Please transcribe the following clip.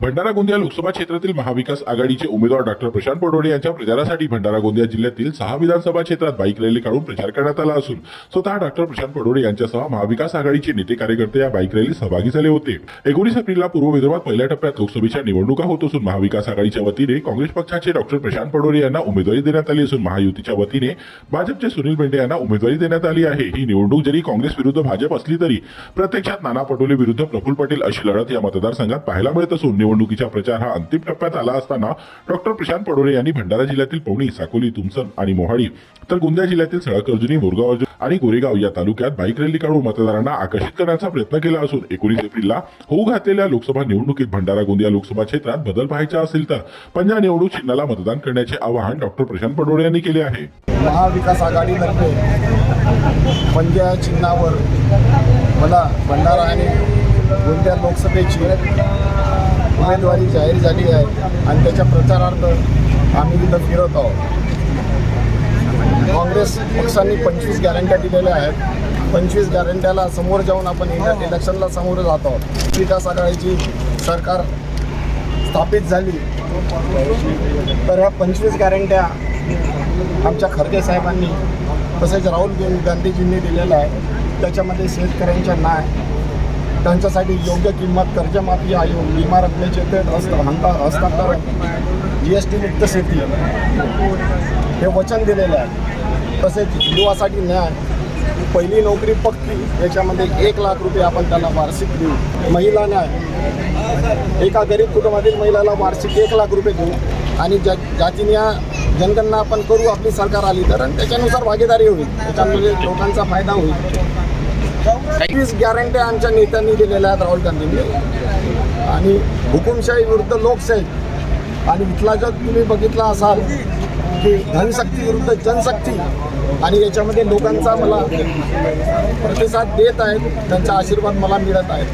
भंडारा गोंदिया लोकसभा क्षेत्रातील महाविकास आघाडीचे उमेदवार डॉक्टर प्रशांत पडोडे यांच्या प्रचारासाठी भंडारा गोंदिया जिल्ह्यातील सहा विधानसभा क्षेत्रात बाईक रॅली काढून प्रचार करण्यात आला असून स्वतः डॉक्टर प्रशांत पडोडे यांच्यासह महाविकास आघाडीचे नेते कार्यकर्ते या बाईक रॅलीत सहभागी झाले होते. एकोणीस एप्रिलला पूर्व विदर्भात पहिल्या टप्प्यात लोकसभेच्या निवडणुका होत असून महाविकास आघाडीच्या वतीने काँग्रेस पक्षाचे डॉक्टर प्रशांत पडोडे यांना उमेदवारी देण्यात आली असून महायुतीच्या वतीने भाजपचे सुनील मेंढे यांना उमेदवारी देण्यात आली आहे. ही निवडणूक जरी काँग्रेस विरुद्ध भाजप असली तरी प्रत्यक्षात नाना पटोले विरुद्ध प्रफुल्ल पटेल अशी लढत या मतदारसंघात पाहायला मिळत असून निवडणुकीचा प्रचार हा अंतिम टप्प्यात आला असताना डॉक्टर प्रशांत पडोळे यांनी भंडारा जिल्ह्यातील पवणी साकोली तुमसर आणि मोहाडी तर गोंदिया जिल्ह्यातील सळकर्जुनी मुरगाव मोरगाव आणि गोरेगाव या तालुक्यात बाईक रॅली काढून मतदारांना आकर्षित करण्याचा प्रयत्न केला असून एकोणीस एप्रिलला होऊ घातलेल्या लोकसभा निवडणुकीत भंडारा गोंदिया लोकसभा क्षेत्रात बदल पाहायचा असेल तर पंजा निवडणूक चिन्हाला मतदान करण्याचे आवाहन डॉक्टर प्रशांत पडोळे यांनी केले आहे. महाविकास आघाडीतर्फे पंजा चिन्हावर मला भंडारा आणि गोंदिया लोकसभेची उमेदवारी जाहीर झाली आहे आणि त्याच्या प्रचारार्थ आम्ही तिथं फिरत आहोत. काँग्रेस पक्षांनी पंचवीस गॅरंट्या दिलेल्या आहेत. पंचवीस गॅरंट्याला समोर जाऊन आपण इंडिया इलेक्शनला समोर जात आहोत. विकास आघाडीची सरकार स्थापित झाली. तर ह्या पंचवीस गॅरंट्या आमच्या खरगे साहेबांनी तसेच राहुल गांधीजींनी दिलेलं आहे त्याच्यामध्ये शेतकऱ्यांच्या नाही त्यांच्यासाठी योग्य किंमत कर्जमाफी आयोग विमा रकमेचे थेट हस्त हंता हस्तांतरण जी एस टी मुक्त शेती. हे वचन दिलेलं आहे. तसेच युवासाठी न्याय. पहिली नोकरी पक्की याच्यामध्ये एक लाख रुपये आपण त्याला वार्षिक देऊ. महिला न्याय. एका गरीब कुटुंबातील महिलाला वार्षिक एक लाख रुपये देऊ. आणि ज्या जातीने जनगणना आपण करू आपली सरकार आली तर आणि त्याच्यानुसार भागीदारी होईल. त्याच्यामध्ये लोकांचा फायदा होईल. वीस गॅरंट्या आमच्या नेत्यांनी दिलेल्या आहेत राहुल गांधींनी. आणि हुकुमशाही विरुद्ध लोकशाही. आणि इथला जर तुम्ही बघितला असाल की धनशक्ती विरुद्ध जनशक्ती. आणि याच्यामध्ये लोकांचा मला प्रतिसाद देत आहेत त्यांचा आशीर्वाद मला मिळत आहे